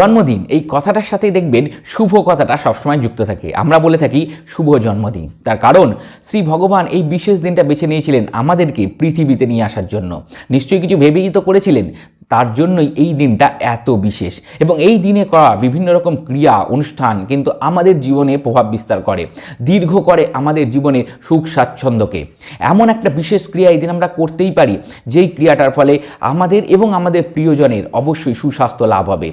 জন্মদিন, এই কথাটার সাথেই দেখবেন শুভ কথাটা সবসময় যুক্ত থাকে। আমরা বলে থাকি শুভ জন্মদিন। তার কারণ, শ্রী ভগবান এই বিশেষ দিনটা বেছে নিয়েছিলেন আমাদেরকে পৃথিবীতে নিয়ে আসার জন্য। নিশ্চয়ই কিছু ভেবেই তো করেছিলেন তার জন্যই এই দিনটা এত বিশেষ। এবং এই দিনে করা বিভিন্ন রকম ক্রিয়া, অনুষ্ঠান কিন্তু আমাদের জীবনে প্রভাব বিস্তার করে। দীর্ঘ করে আমাদের জীবনে সুখ স্বাচ্ছন্দ্যকে। এমন একটা বিশেষ ক্রিয়া এই দিন আমরা করতেই পারি, যেই ক্রিয়াটার ফলে আমাদের এবং আমাদের প্রিয়জনের অবশ্যই সুস্বাস্থ্য লাভ হবে।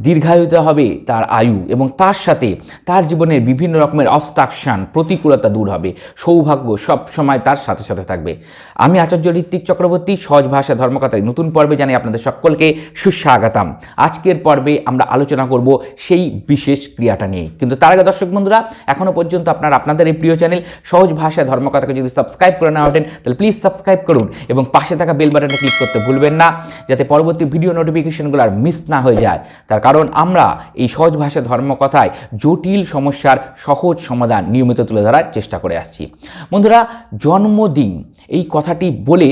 দীর্ঘায়িত হবে তার আয়ু এবং তার সাথে তার জীবনের বিভিন্ন রকমের অবস্ট্রাকশন প্রতিকূলতা দূর হবে। সৌভাগ্য সব সময় তার সাথে সাথে থাকবে। আমি আচার্য ঋত্বিক চক্রবর্তী, সহজ ভাষা ধর্মকথায় নতুন পর্বে জানাই আপনাদের সকলকে সুস্বাগতম। আজকের পর্বে আমরা আলোচনা করব সেই বিশেষ ক্রিয়াটা নিয়ে। কিন্তু তার আগে দর্শক বন্ধুরা এখনও পর্যন্ত আপনার আপনাদের এই প্রিয় চ্যানেল সহজ ভাষায় ধর্মকথাকে যদি সাবস্ক্রাইব করে না ওঠেন, তাহলে প্লিজ সাবস্ক্রাইব করুন এবং পাশে থাকা বেল বাটনে ক্লিক করতে ভুলবেন না, যাতে পরবর্তী ভিডিও নোটিফিকেশনগুলো আর মিস না হয়ে যায়। তার কারণ আমরা এই সহজ ভাষা ধর্মকথায় জটিল সমস্যার সহজ সমাধান নিয়মিত তুলে ধরার চেষ্টা করে আসছি। বন্ধুরা, জন্মদিন, এই কথাটি বলে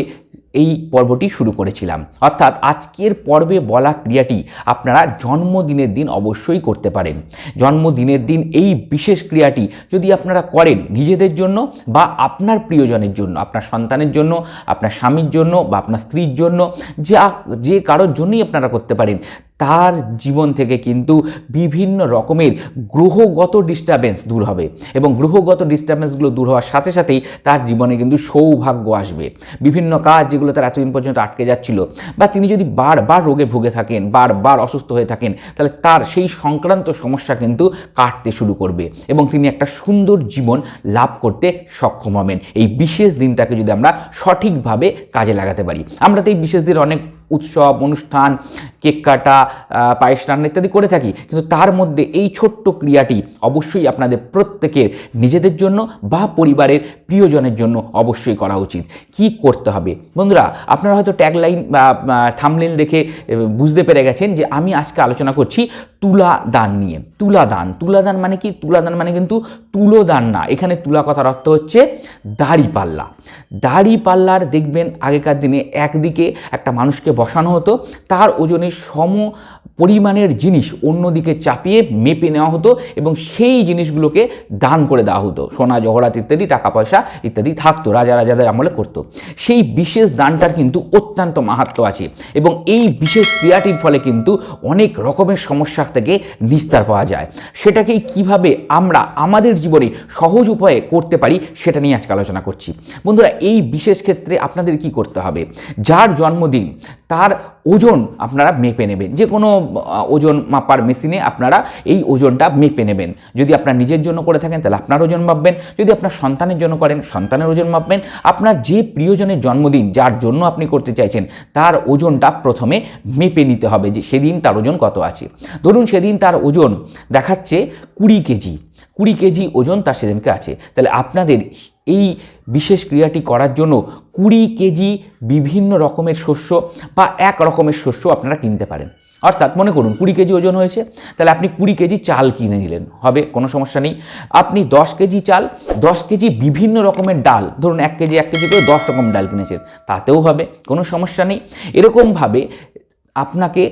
এই পর্বটি শুরু করেছিলাম। অর্থাৎ আজকের পর্বে বলা ক্রিয়াটি আপনারা জন্মদিনের দিন অবশ্যই করতে পারেন। জন্মদিনের দিন এই বিশেষ ক্রিয়াটি যদি আপনারা করেন নিজেদের জন্য বা আপনার প্রিয়জনের জন্য, আপনার সন্তানের জন্য, আপনার স্বামীর জন্য বা আপনার স্ত্রীর জন্য, যা, যে কারোর জন্যই আপনারা করতে পারেন তার জীবন থেকে কিন্তু বিভিন্ন রকমের গ্রহগত ডিস্টারবেন্স দূর হবে এবং গ্রহগত ডিস্টারবেন্সগুলো দূর হওয়ার সাথে সাথেই তার জীবনে কিন্তু সৌভাগ্য আসবে। বিভিন্ন কাজ যেগুলো তার এতদিন পর্যন্ত আটকে যাচ্ছিল বা তিনি যদি বারবার রোগে ভুগে থাকেন, বারবার অসুস্থ হয়ে থাকেন, তাহলে তার সেই সংক্রান্ত সমস্যা কিন্তু কাটতে শুরু করবে এবং তিনি একটা সুন্দর জীবন লাভ করতে সক্ষম হবেন। এই বিশেষ দিনটাকে যদি আমরা সঠিকভাবে কাজে লাগাতে পারি। আমরা তো এই বিশেষ দিন অনেক উৎসব, অনুষ্ঠান, কেক কাটা পায়েস রান্না ইত্যাদি করে থাকি। কিন্তু তার মধ্যে এই ছোট্ট ক্রিয়াটি অবশ্যই আপনাদের প্রত্যেকের নিজেদের জন্য বা পরিবারের প্রিয়জনের জন্য অবশ্যই করা উচিত। কি করতে হবে? বন্ধুরা, আপনারা হয়তো ট্যাগলাইন বা থামলিন দেখে বুঝতে পেরে গেছেন যে আমি আজকে আলোচনা করছি তুলা দান নিয়ে। তুলা দান তুলা দান মানে কি? তুলা দান মানে কিন্তু তুলো দান না। এখানে তুলা কথার অর্থ হচ্ছে দাড়ি পাল্লা। দাড়ি পাল্লার দেখবেন আগেকার দিনে একদিকে একটা মানুষকে বসানো হতো, তার ওজনের সম পরিমাণের জিনিস অন্যদিকে চাপিয়ে মেপে নেওয়া হতো এবং সেই জিনিসগুলোকে দান করে দেওয়া হতো। সোনা, জহরাত ইত্যাদি, টাকা পয়সা ইত্যাদি থাকতো, রাজা রাজাদের আমলে করতো। সেই বিশেষ দানটার কিন্তু অত্যন্ত মাহাত্ম আছে এবং এই বিশেষ ক্রিয়াটির ফলে কিন্তু অনেক রকমের সমস্যা থেকে নিস্তার পাওয়া যায়। সেটাকেই কীভাবে আমরা আমাদের জীবনে সহজ উপায়ে করতে পারি সেটা নিয়ে আজকে আলোচনা করছি। বন্ধুরা, এই বিশেষ ক্ষেত্রে আপনাদের কি করতে হবে? যার জন্মদিন তার ওজন আপনারা মেপে নেবেন। যে কোনো ওজন মাপার মেশিনে আপনারা এই ওজনটা মেপে নেবেন। যদি আপনার নিজের জন্য করে থাকেন, তাহলে আপনার ওজন মাপবেন। যদি আপনার সন্তানের জন্য করেন, সন্তানের ওজন মাপবেন। আপনার যে প্রিয়জনের জন্মদিন, যার জন্য আপনি করতে চাইছেন, তার ওজনটা প্রথমে মেপে নিতে হবে যে সেদিন তার ওজন কত আছে। ধরুন সেদিন তার ওজন দেখাচ্ছে কুড়ি কেজি। কুড়ি কেজি ওজন তার সেদিনকে আছে। তাহলে আপনাদের এই বিশেষ ক্রিয়াটি করার জন্য কুড়ি কেজি বিভিন্ন রকমের শস্য বা এক রকমের শস্য আপনারা কিনতে পারেন। অর্থাৎ মনে করুন কুড়ি কেজি ওজন হয়েছে, তাহলে আপনি কুড়ি কেজি চাল কিনে নিলেন, হবে কোনো সমস্যা নেই। আপনি দশ কেজি চাল, দশ কেজি বিভিন্ন রকমের ডাল, ধরুন এক কেজি এক কেজি করে দশ রকম ডাল কিনেছেন, তাতেও হবে, কোনো সমস্যা নেই। এরকমভাবে আপনাকে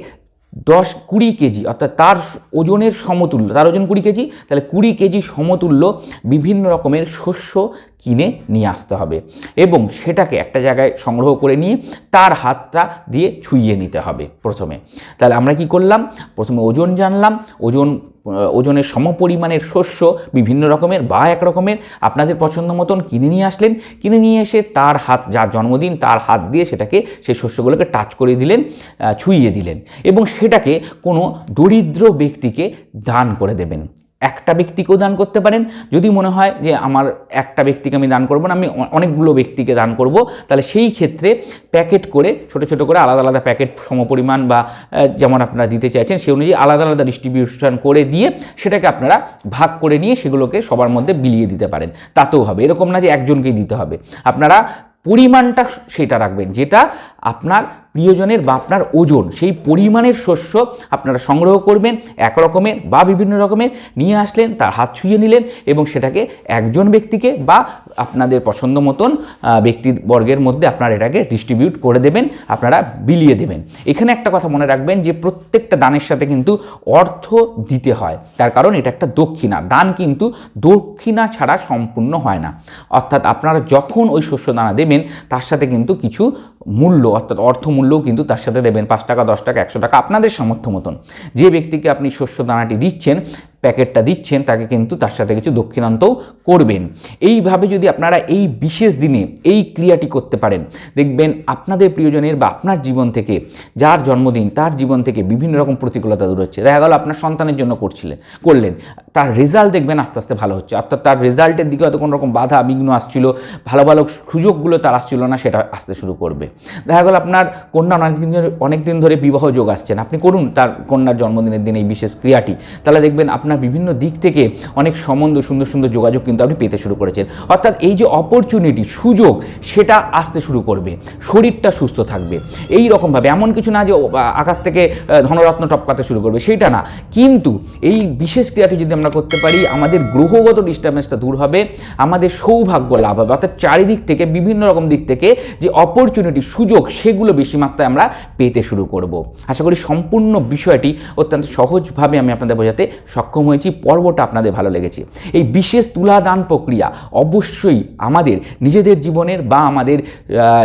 দশ কুড়ি কেজি, অর্থাৎ তার ওজনের সমতুল্য, তার ওজন কুড়ি কেজি, তাহলে কুড়ি কেজি সমতুল্য বিভিন্ন রকমের শস্য কিনে নিয়ে আসতে হবে এবং সেটাকে একটা জায়গায় সংগ্রহ করে নিয়ে তার হাতটা দিয়ে ছুঁইয়ে নিতে হবে প্রথমে। তাহলে আমরা কি করলাম? প্রথমে ওজন জানলাম, ওজন ওজনের সমপরিমাণের শস্য বিভিন্ন রকমের বা এক রকমের আপনাদের পছন্দ মতন কিনে নিয়ে আসলেন। কিনে নিয়ে এসে তার হাত, যার জন্মদিন, তার হাত দিয়ে সেটাকে সেই শস্যগুলোকে টাচ করে দিলেন ছুঁইয়ে দিলেন এবং সেটাকে কোনো দরিদ্র ব্যক্তিকে দান করে দেবেন। একটা ব্যক্তিকেও দান করতে পারেন। যদি মনে হয় যে আমার একটা ব্যক্তিকে আমি দান করব না, আমি অনেকগুলো ব্যক্তিকে দান করব, তাহলে সেই ক্ষেত্রে প্যাকেট করে, ছোট ছোট করে আলাদা আলাদা প্যাকেট সমপরিমাণ বা যেমন আপনারা দিতে চাইছেন, সেই অনুযায়ী আলাদা আলাদা ডিস্ট্রিবিউশন করে দিয়ে সেটাকে আপনারা ভাগ করে নিয়ে সেগুলোকে সবার মধ্যে বিলিয়ে দিতে পারেন। তাতেও হবে। এরকম না যে একজনকেই দিতে হবে। আপনারা পরিমাণটা সেটা রাখবেন। যেটা আপনার প্রিয়জনের বা আপনার ওজন, সেই পরিমাণের শস্য আপনারা সংগ্রহ করবেন এক রকমের বা বিভিন্ন রকমের, নিয়ে আসলেন, তার হাত ছুঁয়ে নিলেন এবং সেটাকে একজন ব্যক্তিকে বা আপনাদের পছন্দ মতন ব্যক্তিবর্গের মধ্যে আপনারা এটাকে ডিস্ট্রিবিউট করে দেবেন, আপনারা বিলিয়ে দেবেন। এখানে একটা কথা মনে রাখবেন যে প্রত্যেকটা দানের সাথে কিন্তু অর্থ দিতে হয়, তার কারণ এটা একটা দক্ষিণা। দান কিন্তু দক্ষিণা ছাড়া সম্পূর্ণ হয় না। অর্থাৎ আপনারা যখন ওই শস্য দানা দেবেন, তার সাথে কিন্তু কিছু মূল্য, অর্থাৎ অর্থমূল্যও কিন্তু তার সাথে দেবেন। পাঁচ টাকা, দশ টাকা, একশো টাকা আপনাদের সামর্থ্য মতন। যে ব্যক্তিকে আপনি শস্য দানাটি দিচ্ছেন প্যাকেটটা দিচ্ছেন, তাকে কিন্তু তার সাথে কিছু দক্ষিণান্তও করবেন। এইভাবে যদি আপনারা এই বিশেষ দিনে এই ক্রিয়াটি করতে পারেন, দেখবেন আপনাদের প্রিয়জনের বা আপনার জীবন থেকে, যার জন্মদিন, তার জীবন থেকে বিভিন্ন রকম প্রতিকূলতা দূর হচ্ছে। দেখা গেল আপনার সন্তানের জন্য করছিলেন করলেন, তার রেজাল্ট দেখবেন আস্তে আস্তে ভালো হচ্ছে। অর্থাৎ তার রেজাল্টের দিকে হয়তো কোনো রকম বাধা, বিঘ্ন আসছিল, ভালো ভালো সুযোগগুলো তার আসছিল না, সেটা আসতে শুরু করবে। দেখা গেল আপনার কন্যা অনেকদিন ধরে অনেকদিন ধরে বিবাহ যোগ আসছেন আপনি করুন তার কন্যার জন্মদিনের দিন এই বিশেষ ক্রিয়াটি। তাহলে দেখবেন আপনার বিভিন্ন দিক থেকে অনেক সম্বন্ধ, সুন্দর সুন্দর যোগাযোগ কিন্তু আপনি পেতে শুরু করেছেন। অর্থাৎ এই যে অপরচুনিটি সুযোগ, সেটা আসতে শুরু করবে। শরীরটা সুস্থ থাকবে। এই রকমভাবে, এমন কিছু না যে আকাশ থেকে ধনরত্ন টপকাতে শুরু করবে সেইটা না। কিন্তু এই বিশেষ ক্রিয়াটি যদি আমরা করতে পারি, আমাদের গ্রহগত ডিস্টার্বেন্সটা দূর হবে, আমাদের সৌভাগ্য লাভ হবে। অর্থাৎ চারিদিক থেকে, বিভিন্ন রকম দিক থেকে যে অপরচুনিটি সুযোগ, সেগুলো বেশি মাত্রায় আমরা পেতে শুরু করব। আশা করি সম্পূর্ণ বিষয়টি অত্যন্ত সহজভাবে আমি আপনাদের বোঝাতে সক্ষম হয়েছি পর্বটা আপনাদের ভালো লেগেছে। এই বিশেষ তুলাদান প্রক্রিয়া অবশ্যই আমাদের নিজেদের জীবনের বা আমাদের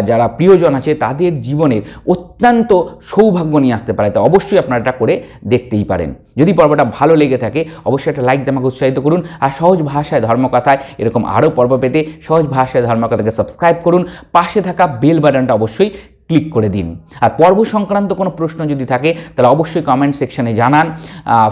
যারা প্রিয়জন আছে তাদের জীবনের অত্যন্ত সৌভাগ্য নিয়ে আসতে পারে। তো অবশ্যই আপনারা এটা করে দেখতেই পারেন। যদি পর্বটা ভালো লেগে থাকে, অবশ্যই একটা লাইক দিয়ে আমাকে উৎসাহিত করুন আর সহজ ভাষায় ধর্মকথায় এরকম আরও পর্ব পেতে সহজ ভাষায় ধর্মকথাকে সাবস্ক্রাইব করুন। পাশে থাকা বেল বাটনটা অবশ্যই ক্লিক করে দিন। আর পর্ব সংক্রান্ত কোনো প্রশ্ন যদি থাকে, তাহলে অবশ্যই কমেন্ট সেকশনে জানান।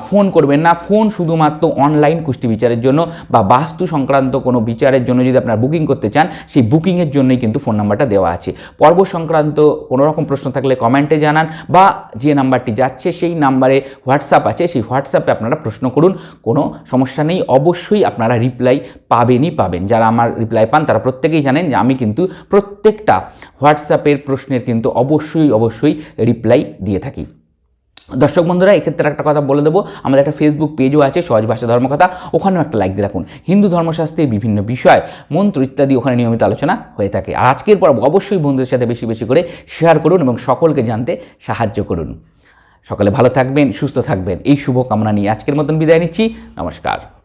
ফোন করবেন না। ফোন শুধুমাত্র অনলাইন কুষ্টি বিচারের জন্য বা বাস্তু সংক্রান্ত কোনো বিচারের জন্য যদি আপনারা বুকিং করতে চান, সেই বুকিংয়ের জন্যই কিন্তু ফোন নাম্বারটা দেওয়া আছে। পর্ব সংক্রান্ত কোনো রকম প্রশ্ন থাকলে কমেন্টে জানান বা যে নাম্বারটি যাচ্ছে, সেই নাম্বারে হোয়াটসঅ্যাপ আছে, সেই হোয়াটসঅ্যাপে আপনারা প্রশ্ন করুন। কোনো সমস্যা নেই। অবশ্যই আপনারা রিপ্লাই পাবেনই পাবেন। যারা আমার রিপ্লাই পান, তারা প্রত্যেকেই জানেন যে আমি কিন্তু প্রত্যেকটা হোয়াটসঅ্যাপের প্রশ্নের কিন্তু অবশ্যই অবশ্যই রিপ্লাই দিয়ে থাকি। দর্শক বন্ধুরা, এক্ষেত্রে একটা কথা বলে দেবো। আমাদের একটা ফেসবুক পেজও আছে, সহজ ভাষা ধর্মকথা ওখানেও একটা লাইক দিয়ে রাখুন। হিন্দু ধর্মশাস্ত্রের বিভিন্ন বিষয়, মন্ত্র ইত্যাদি ওখানে নিয়মিত আলোচনা হয়ে থাকে। আর আজকের পর অবশ্যই বন্ধুদের সাথে বেশি বেশি করে শেয়ার করুন এবং সকলকে জানতে সাহায্য করুন। সকলে ভালো থাকবেন, সুস্থ থাকবেন। এই শুভকামনা নিয়ে আজকের মতন বিদায় নিচ্ছি। নমস্কার।